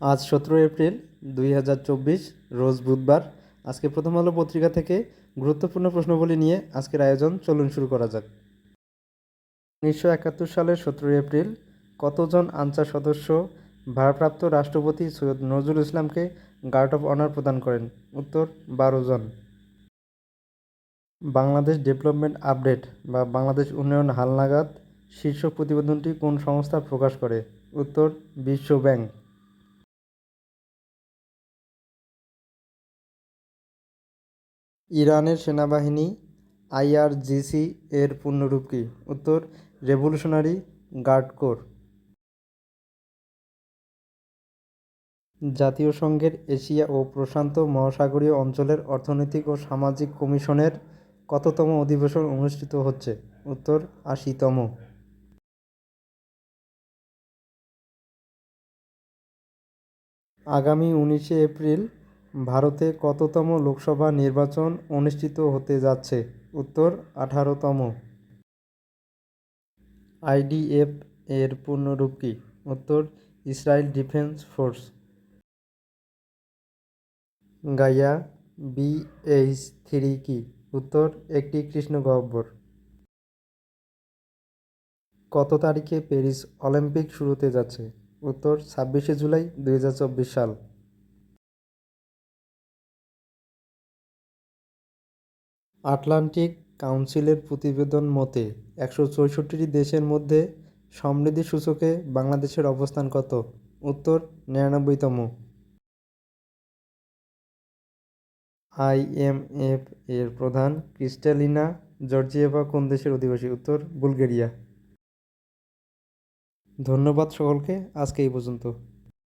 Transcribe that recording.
আজ সতেরো এপ্রিল দুই হাজার চব্বিশ, রোজ বুধবার। আজকে প্রথম আলো পত্রিকা থেকে গুরুত্বপূর্ণ প্রশ্নবলী নিয়ে আজকের আয়োজন চলুন শুরু করা যাক। উনিশশো একাত্তর সালের সতেরোই এপ্রিল, কতজন আনসার সদস্য ভারপ্রাপ্ত রাষ্ট্রপতি সৈয়দ নজরুল ইসলামকে গার্ড অফ অনার প্রদান করেন? উত্তর, বারো জন। বাংলাদেশ ডেভেলপমেন্ট আপডেট বা বাংলাদেশ উন্নয়ন হালনাগাদ শীর্ষক প্রতিবেদনটি কোন সংস্থা প্রকাশ করে? উত্তর, বিশ্ব ব্যাংক। ইরানের সেনাবাহিনী, আইআরজিসি এর পূর্ণরূপ কী? উত্তর রেভলিউশনারি গার্ড কোর। জাতীয় সংঘের এশিয়া ও প্রশান্ত মহাসাগরীয় অঞ্চলের অর্থনৈতিক ও সামাজিক কমিশনের কততম অধিবেশন অনুষ্ঠিত হচ্ছে? উত্তর, আশিতম। আগামী উনিশে এপ্রিল ভারতে কততম লোকসভা নির্বাচন অনুষ্ঠিত হতে যাচ্ছে? উত্তর, আঠারোতম। আইডিএফ এর পূর্ণরূপ কী? উত্তর, ইসরায়েল ডিফেন্স ফোর্স। গাইয়া বিএইচ থ্রি কি? উত্তর, একটি কৃষ্ণগহ্বর। কত তারিখে প্যারিস অলিম্পিক শুরুতে যাচ্ছে? উত্তর, ছাব্বিশে জুলাই দুই হাজার চব্বিশ সাল। আটলান্টিক কাউন্সিলের প্রতিবেদন মতে, একশো চৌষট্টিটি দেশের মধ্যে সমৃদ্ধি সূচকে বাংলাদেশের অবস্থান কত? উত্তর, নিরানব্বইতম। আইএমএফ এর প্রধান ক্রিস্টালিনা জর্জিয়েভা কোন দেশের অধিবাসী? উত্তর, বুলগেরিয়া। ধন্যবাদ সকলকে, আজকে এই পর্যন্ত।